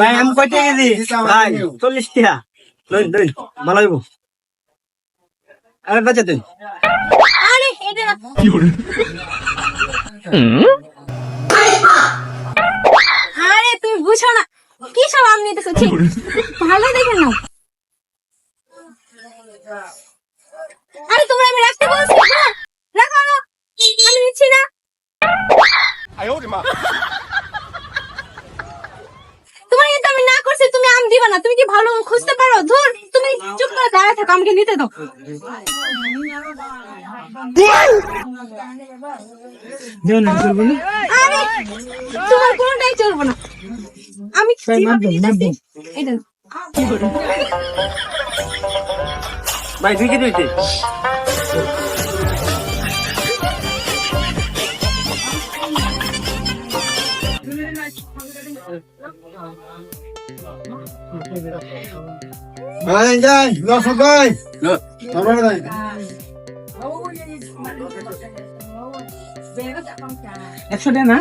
ভাই আমি কয়টা কেজি? ভাই চল্লিশ টাকা ধরুন ধরুন ভালো হইব। আরে বাচ্চা তুই। আরে না। তুমি বুঝো না। কি সব আম নিতেছো? ঠিক ভালো দেখে নাও। আরে তোমরা আমি রাখতে বলছি রাখো আমি নিচ্ছি না। তোমার কিন্তু আমি না করছি তুমি আম দিবা না তুমি কি ভালো খুঁজতে পারো? ধর তুমি চুপ করে দাঁড়ায় থাকো আমাকে নিতে দাও। না চলবে না। আরে তোমার কোনটাই চলবো না। আমি। এটা ভাই কেজি ভাই যাই লস ভাই। একশো টাকা না